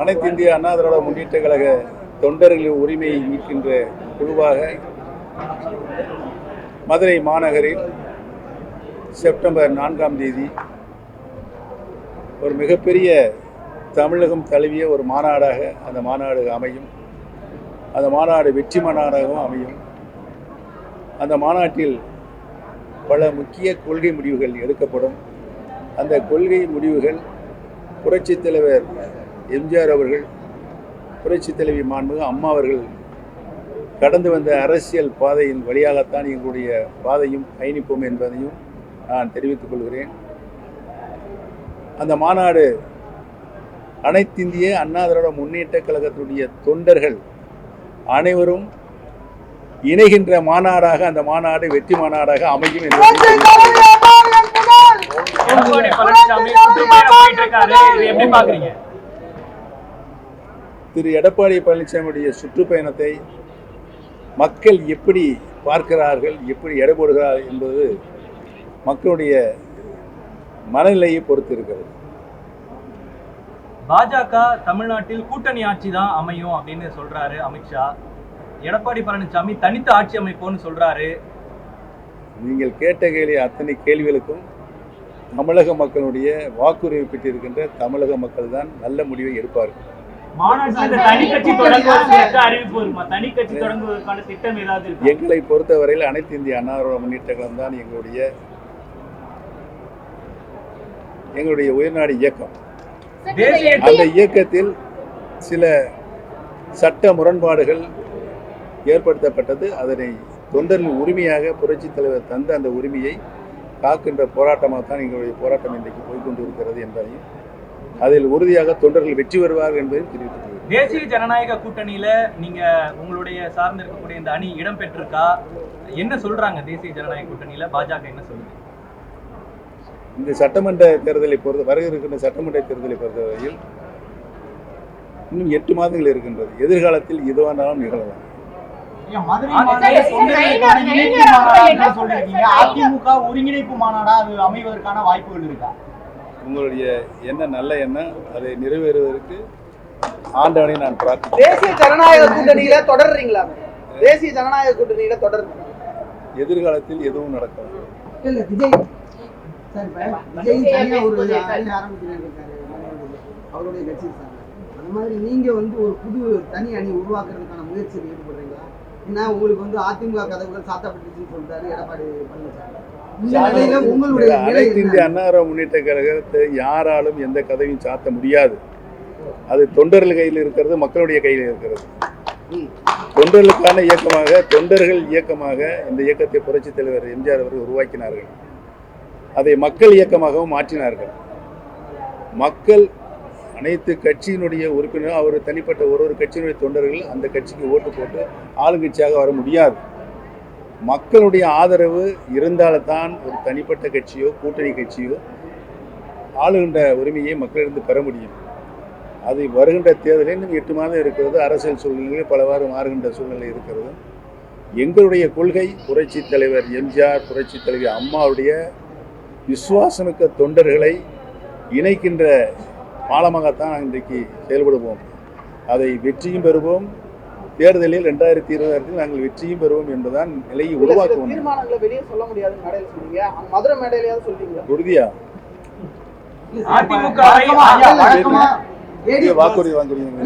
அனைத்து இந்திய அண்ணா திராவிட முன்னேற்ற கழக தொண்டர்களின் உரிமையை மீட்கின்ற குழுவாக மதுரை மாநகரில் செப்டம்பர் நான்காம் தேதி ஒரு மிகப்பெரிய தமிழகம் தழுவிய ஒரு மாநாடாக அந்த மாநாடு அமையும். அந்த மாநாடு வெற்றி மாநாடாகவும் அமையும். அந்த மாநாட்டில் பல முக்கிய கொள்கை முடிவுகள் எடுக்கப்படும். அந்த கொள்கை முடிவுகள் புரட்சித் தலைவர் எம்ஜிஆர் அவர்கள் புரட்சித் தலைவி மாண்புமிகு அம்மா அவர்கள் கடந்து வந்த அரசியல் பாதையின் வழியாகத்தான் எங்களுடைய பாதையும் பயணிப்போம் என்பதையும் நான் தெரிவித்துக் கொள்கிறேன். அந்த மாநாடு அனைத்திந்திய அண்ணா திராவிட முன்னேற்ற கழகத்தினுடைய தொண்டர்கள் அனைவரும் இணைகின்ற மாநாடாக அந்த மாநாடு வெற்றி மாநாடாக அமையும் என்பதை எடப்பாடி பழனிசாமி சுற்றுப்பயணம் போயிட்டு இருக்காரு இது எப்படி பாக்குறீங்க திரு எடப்பாடி பழனிசாமியுடைய சுற்றுப்பயணத்தை மக்கள் எப்படி பார்க்கிறார்கள் எப்படி எடை போடுகிறார்கள் என்பது மக்களுடைய மனநிலையை பொறுத்து இருக்கிறது பாஜக தமிழ்நாட்டில் கூட்டணி ஆட்சி தான் அமையும் அப்படின்னு சொல்றாரு அமித்ஷா எடப்பாடி பழனிசாமி தனித்து ஆட்சி அமைப்போம்னு சொல்றாரு. நீங்கள் கேட்ட கேள்வி அத்தனை கேள்விகளுக்கும் தமிழக மக்களுடைய வாக்குரிமை பெற்றிருக்கின்ற தமிழக மக்கள் தான் நல்ல முடிவை எடுப்பார்கள். மாநாட்டில் தனி கட்சி தொடங்குவதற்கு அறிவிப்பு இருக்குமா தனி கட்சி தொடங்குவதற்கான திட்டம் ஏதாவது இருக்கு? எங்களை பொறுத்தவரையில் அனைத்து இந்திய திராவிட முன்னேற்ற கழகம் தான் எங்களுடைய எங்களுடைய உயர்நாடு இயக்கம். தேசிய அந்த இயக்கத்தில் சில சட்ட முரண்பாடுகள் ஏற்படுத்தப்பட்டது. அதனை தொண்டரின் உரிமையாக புரட்சித் தலைவர் தந்த அந்த உரிமையை காக்கின்ற போராட்டமாக தான் எங்களுடைய போராட்டம் இன்றைக்கு போய்க்கொண்டு இருக்கிறது என்பதையும் அதில் உறுதியாக தொண்டர்கள் வெற்றி பெறுவார்கள் என்பதையும் தெரிவித்துக் கொள்கிறேன். தேசிய ஜனநாயக கூட்டணியில நீங்க உங்களுடைய சார்ந்து இருக்கக்கூடிய இந்த அணி இடம் பெற்றிருக்கா? என்ன சொல்றாங்க தேசிய ஜனநாயக கூட்டணியில? பாஜக என்ன சொல்லுது? இந்த சட்டமன்ற தேர்தலை பொறுத்த வர இருக்கின்ற சட்டமன்ற தேர்தலை பொறுத்தவரையில் இன்னும் எட்டு மாதங்கள் இருக்கின்றது. எதிர்காலத்தில் எதுவானாலும் நிகழலாம். அதிமுக ஒருங்கிணைப்பு மாநாடா அது அமைவதற்கான வாய்ப்புகள் இருக்கா? உங்களுடைய என்ன நல்ல எண்ணம் அதை நிறைவேறுவதற்கு ஆண்டவனை நான் பிரார்த்திக்கிறேன். தேசிய ஜனநாயக கூட்டணியில தொடர்றீங்களா? தேசிய ஜனநாயக கூட்டணியில தொடர்ந்து. எதிர்காலத்தில் எதுவும் நடக்கும் அவருடைய கட்சி அந்த மாதிரி நீங்க வந்து ஒரு புது தனி அணி உருவாக்குறதுக்கான முயற்சியில் ஈடுபடுறீங்களா? ஏன்னா உங்களுக்கு வந்து அதிமுக கதவுகள் சாத்தப்பட்டுச்சுன்னு சொல்றாரு எடப்பாடி பழனிசாமி. அனைத்து இந்திய திராவிட முன்னேற்ற கழகத்தை யாராலும் எந்த கதவையும் சாத்த முடியாது. அது தொண்டர்கள் கையில் இருக்கிறது மக்களுடைய கையில் இருக்கிறது. தொண்டர்களுக்கான இயக்கமாக தொண்டர்கள் இயக்கமாக இந்த இயக்கத்தை புரட்சித் தலைவர் எம்ஜிஆர் அவர்கள் உருவாக்கினார்கள். அதை மக்கள் இயக்கமாகவும் மாற்றினார்கள். மக்கள் அனைத்து கட்சியினுடைய உறுப்பினர் அவர் தனிப்பட்ட ஒரு ஒரு கட்சியினுடைய தொண்டர்கள் அந்த கட்சிக்கு ஓட்டு போட்டு ஆளுங்கட்சியாக வர முடியாது. மக்களுடைய ஆதரவு இருந்தால்தான் ஒரு தனிப்பட்ட கட்சியோ கூட்டணி கட்சியோ ஆளுகின்ற உரிமையை மக்களிடம் பெற முடியும். அது வருகின்ற தேர்தலில் இன்னும் எட்டு மாதம் இருக்கிறது. அரசியல் சூழ்நிலையில் பலவாறு மாறுகின்ற சூழ்நிலை இருக்கிறது. எங்களுடைய கொள்கை புரட்சி தலைவர் எம்ஜிஆர் புரட்சி தலைவி அம்மாவுடைய விசுவாசமிக்க தொண்டர்களை இணைக்கின்ற பாலமாகத்தான் இன்றைக்கு செயல்படுவோம். அதை வெற்றியும் பெறுவோம். தேர்தலில் ரெண்டாயிரத்தி இருபதாயிரத்தில் நாங்கள் வெற்றியும் பெறுவோம் என்பதுதான் நிலையை உருவாக்குவோம். தீர்மானங்களை வெளியே சொல்ல முடியாதுன்னு மேடையில சொன்னீங்க மதுரை மேடையிலயாவது சொல்றீங்க உறுதியா? அதிமுக வாக்குறுதி வாங்குறீங்க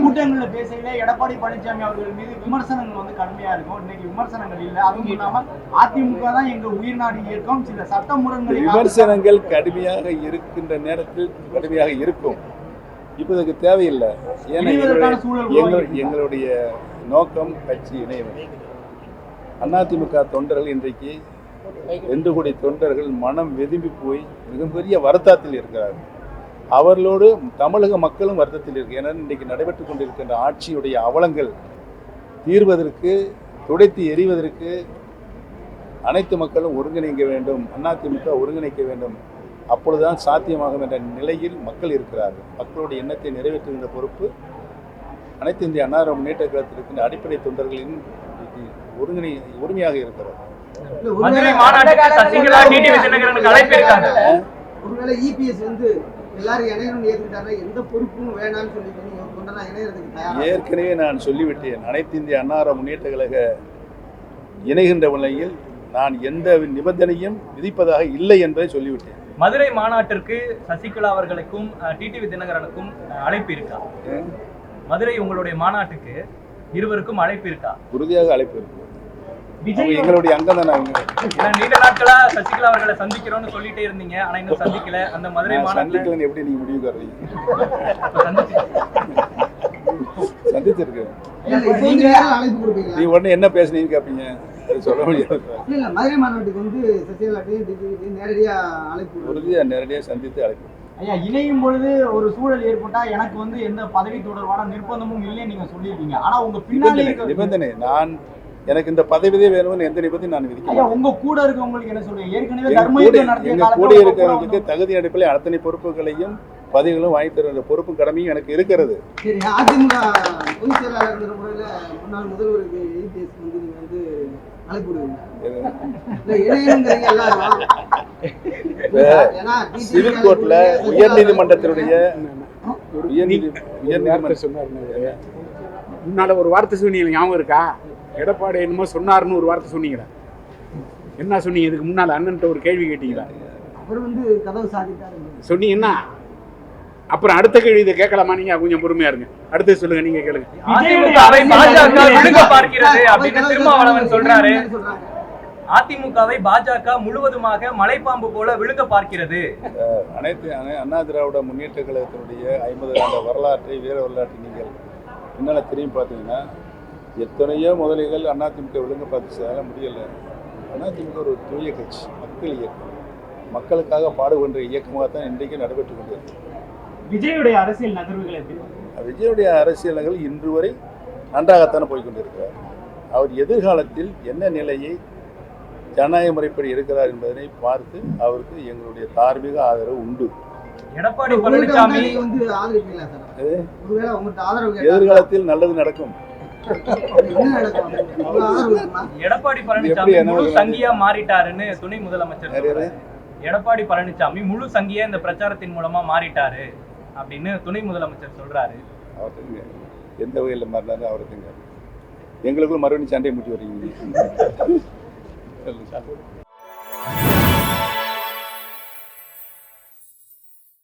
கூட்டங்கள்ல பேசையில எடப்பாடி பழனிசாமி அவர்கள் மீது விமர்சனங்கள் வந்து கடுமையா இருக்கும். இன்னைக்கு விமர்சனங்கள் இல்ல. அதுவும் இல்லாம அதிமுக தான் எங்க உயிர்நாடி இயக்கம் சில சட்ட முரண்களை விமர்சனங்கள் கடுமையாக இருக்கின்ற நேரத்தில் கடுமையாக இருக்கும். இப்போ இதுக்கு தேவையில்லை. ஏன்னா எங்களுடைய எங்கள்? எங்களுடைய நோக்கம் கட்சி இணையவை அதிமுக தொண்டர்கள் இன்றைக்கு ரெண்டு கோடி தொண்டர்கள் மனம் வெதும்பி போய் மிகப்பெரிய வருத்தத்தில் இருக்கிறார்கள். அவர்களோடு தமிழக மக்களும் வருத்தத்தில் இருக்கு. ஏன்னா இன்றைக்கு நடைபெற்று கொண்டிருக்கின்ற ஆட்சியுடைய அவலங்கள் தீர்வதற்கு துடைத்து எறிவதற்கு அனைத்து மக்களும் ஒருங்கிணைக்க வேண்டும். அதிமுக ஒருங்கிணைக்க வேண்டும். அப்பொழுதுதான் சாத்தியமாகும் என்ற நிலையில் மக்கள் இருக்கிறார்கள். மக்களுடைய எண்ணத்தை நிறைவேற்றுகின்ற பொறுப்பு அனைத்து இந்திய அன்னார முன்னேற்ற கழகத்தில் இருக்கின்ற அடிப்படை தொண்டர்களின் ஒருங்கிணை உரிமையாக இருக்கிறது. தயாரா ஏற்கனவே நான் சொல்லிவிட்டேன். அனைத்து இந்திய அன்னார முன்னேற்ற கழக இணைகின்ற நிலையில் நான் எந்த நிபந்தனையும் விதிப்பதாக இல்லை என்பதை சொல்லிவிட்டேன். மதுரை மாநாட்டிற்கு சசிகலா அவர்களுக்கும் டிடிவி தினகரனுக்கும் அழைப்பு இருக்கா? மதுரை உங்களுடைய மாநாட்டுக்கு இருவருக்கும் அழைப்பு இருக்கா? உறுதியாக அழைப்பு இருக்கு. எங்களுடைய அங்கம் தானே நீண்ட நாட்களா சசிகலா அவர்களை சந்திக்கிறோம்னு சொல்லிட்டே இருந்தீங்க. ஆனா இன்னும் சந்திக்கல. அந்த மதுரை சந்திக்கலன்னு எப்படி நீங்க முடிவு நீங்க கொடுப்பீங்களா நீ உடனே என்ன பேசுனீங்கன்னு கேட்பீங்க அது சொல்ல முடியாது. இல்ல இல்ல மதுரை மாநாட்டுக்கு வந்து சசிகலாட்டையும் டிடிவிட்டையும் நேரடியா அழைப்பு கொடுப்பீங்க. உறுதியாக நேரடியாக சந்தித்து அழைப்பு. ஐயா இணையும் பொழுது ஒரு சூழல் ஏற்பட்டா எனக்கு வந்து எந்த பதவி தொடர்பான நிர்பந்தமும் இல்லைன்னு நீங்க சொல்லியிருக்கீங்க. ஆனா உங்க பின்னாடி நிபந்தனை நான் எனக்கு இந்த பதவியே வேணும்னு எந்த நிபந்தனையும் நான் விதிக்க ஐயா மாட்டேன். உங்க கூட இருக்கவங்களுக்கு என்ன சொல்றீங்க? ஏற்கனவே எங்க தர்ம கூட நடத்திய இருக்கிறவங்களுக்கு தகுதி அடிப்படையில் அத்தனை பொறுப்புகளையும் பதவிகளும் வாங்கி தருகிற பொறுப்பும் கடமையும் எனக்கு இருக்கிறது. சரி அதிமுக பொதுச் செயலாளர் முறையில முன்னாள் முதல்வருக்கு வந்து சிவில் கோர்ட்ல உயர் நீதிமன்றத்தினுடைய முன்னால ஒரு வார்த்தை சொன்னீங்க ஞாபகம் இருக்கா? எடப்பாடி என்னமோ சொன்னாருன்னு ஒரு வார்த்தை சொன்னீங்களா. என்ன சொன்னீங்க? இதுக்கு முன்னால அண்ணன்ட்ட ஒரு கேள்வி கேட்டீங்களா. அவர் வந்து கதவு சாதிட்டாரு சொன்னீங்கன்னா அப்புறம் அடுத்த கேள்வி இதை கேட்கலாமா? நீங்க கொஞ்சம் பொறுமையா இருங்க. அடுத்து சொல்லுங்க நீங்க கேளுங்க. சொல்றாரு. அதிமுகவை பாஜக முழுவதுமாக மலைப்பாம்பு போல விழுங்க பார்க்கிறது. அனைத்து அனை- அண்ணா திராவிட முன்னேற்ற கழகத்தினுடைய ஐம்பது ஆண்டு வரலாற்றை வீர வரலாற்றை நீங்கள் பின்னால் திரும்பி பார்த்தீங்கன்னா எத்தனையோ முதலிகள் அதிமுக விழுங்க பார்த்து செய்ய முடியலை. அதிமுக ஒரு தூய கட்சி மக்கள் இயக்கம். மக்களுக்காக பாடுபடுற இயக்கமாக தான் இன்றைக்கு நடைபெற்று கொண்டிருக்கு விஜயுடைய அரசியல் நகர்வுகள் எப்படி விஜயுடைய அரசியல்கள் இன்று வரை நன்றாகத்தானே போய் கொண்டிருக்கிறார் அவர் எதிர்காலத்தில் என்ன நிலையை ஜனநாயக முறைப்படி எடுக்கிறார் என்பதனை பார்த்து அவருக்கு எங்களுடைய தார்மீக ஆதரவு உண்டு. எடப்பாடி பழனிசாமி எதிர்காலத்தில் நல்லது நடக்கும்? எடப்பாடி பழனிசாமி முழு? சங்கியா மாறிட்டாருன்னு துணை முதலமைச்சர். எடப்பாடி பழனிசாமி முழு சங்கியா இந்த பிரச்சாரத்தின் மூலமா மாறிட்டாரு. அப்படின்னு துணை முதலமைச்சர் சொல்றாரு அவருக்குங்க எந்த வகையில் மாறினாலும் அவருக்குங்க எங்களுக்குள்ள மறுபடியும் சண்டை முட்டி வரீங்க.